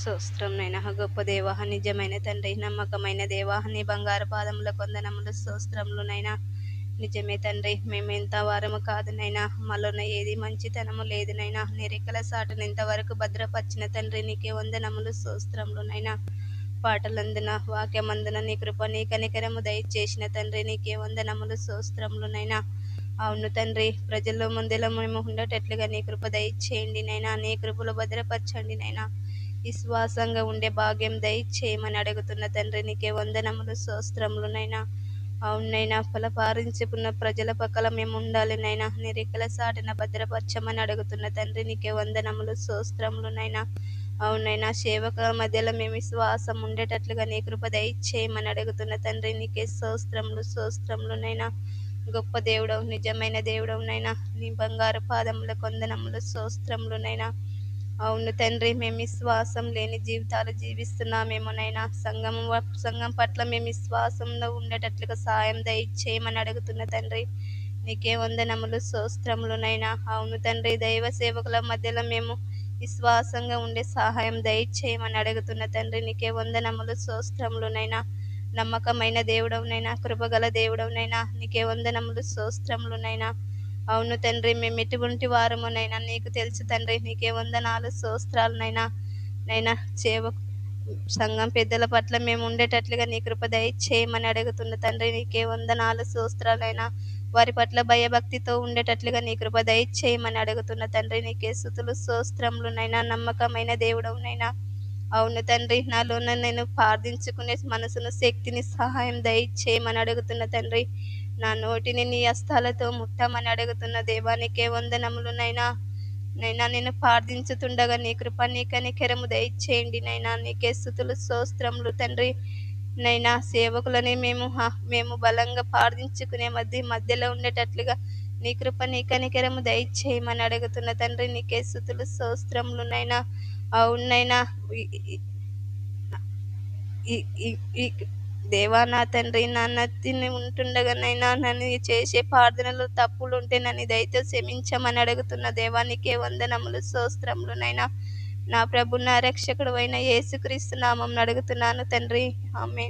సూస్త్రం నైనా గొప్ప దేవాహ నిజమైన తండ్రి నమ్మకమైన దేవ నీ బంగారు పాదముల కొందనములు స్తోత్రములు నైనా నిజమే తండ్రి మేమెంత వారము కాదునైనా. మలోన ఏది మంచితనము లేదునైనా. నిరికల నీ రెక్కల ఇంతవరకు భద్రపరిచిన తండ్రి నీకే వందనములు సూస్త్రములునైనా పాటలందున వాక్యమందున నీ కృప నీ కనికరము దయచేసిన తండ్రి నీకే వందనములు సూస్త్రములునైనా అవును తండ్రి ప్రజల్లో ముందులో మేము ఉండేటట్లుగా నీ కృప దయచేయండి నైనా నీ కృపలో భద్రపరచండి నైనా విశ్వాసంగా ఉండే భాగ్యం దయచేయమని అడుగుతున్న తండ్రి నీకే వందనములు స్తోత్రములు నైనా. అవునైనా ఫలపారించుకున్న ప్రజల పక్కల మేము ఉండాలి నైనా. నీ సాటిన భద్రపరచమని అడుగుతున్న తండ్రి నీకే వందనములు స్తోత్రములు నైనా. అవునైనా సేవకుల మధ్యలో మేము విశ్వాసం ఉండేటట్లుగా నీ కృప దయచేయమని అడుగుతున్న తండ్రి నీకే స్తోత్రములు స్తోత్రములు నైనా. గొప్ప దేవుడవు నిజమైన దేవుడవు నైనా. నీ బంగారు పాదముల కొందనములు స్తోత్రములు నైనా. అవును తండ్రి మేము విశ్వాసం లేని జీవితాలు జీవిస్తున్నామేమో నైనా సంఘం సంఘం పట్ల మేము విశ్వాసంలో ఉండేటట్లుగా సాయం దయచేయమని అడుగుతున్న తండ్రి నీకే వందనములు సోస్త్రములునైనా అవును తండ్రి దైవ సేవకుల మధ్యలో మేము విశ్వాసంగా ఉండే సహాయం దయచేయమని అడుగుతున్న తండ్రి నీకే వందనములు సోస్త్రములునైనా నమ్మకమైన దేవుడవునైనా కృపగల దేవుడవునైనా నీకే వందనములు సోస్త్రములునైనా అవును తండ్రి మేము ఎటువంటి వారమునైనా నీకు తెలుసు తండ్రి నీకే వందనాలు స్తోత్రాలనైనా నైనా చేవ సంఘం పెద్దల పట్ల మేము ఉండేటట్లుగా నీ కృప దయచేయమని అడుగుతున్న తండ్రి నీకే వందనాలు స్తోత్రాలైనా వారి పట్ల భయభక్తితో ఉండేటట్లుగా నీ కృప దయచేయమని అడుగుతున్న తండ్రి నీకే స్థుతులు సోస్త్రములునైనా నమ్మకమైన దేవుడవునైనా. అవును తండ్రి నాలోన నేను ప్రార్థించుకునే మనసును శక్తిని సహాయం దయచేయమని అడుగుతున్న తండ్రి నా నోటిని నీ హస్తాలతో ముట్టమని అడుగుతున్న దేవానికే వందనములు నైనా. నైనా నేను ప్రార్థించుతుండగా నీ కృప నీకని కెరము దయచేయండి నైనా. నీకే స్థుతులు స్తోత్రములు తండ్రి. నైనా సేవకులని మేము మేము బలంగా ప్రార్థించుకునే మధ్య మధ్యలో ఉండేటట్లుగా నీ కృప నీ కనికరము దయచేయమని అడుగుతున్న తండ్రి నీకే స్థుతులు సోస్త్రములు నైనా. అవునైనా దేవా నా తండ్రి నా నత్తిని ఉంటుండగానైనా నన్ను చేసే ప్రార్థనలు తప్పులు ఉంటే నన్ను దయతో క్షమించమని అడుగుతున్న దేవానికే వందనములు స్తోత్రములు నైనా. నా ప్రభు నా రక్షకుడు అయిన యేసుక్రీస్తు నామం అడుగుతున్నాను తండ్రి. ఆమె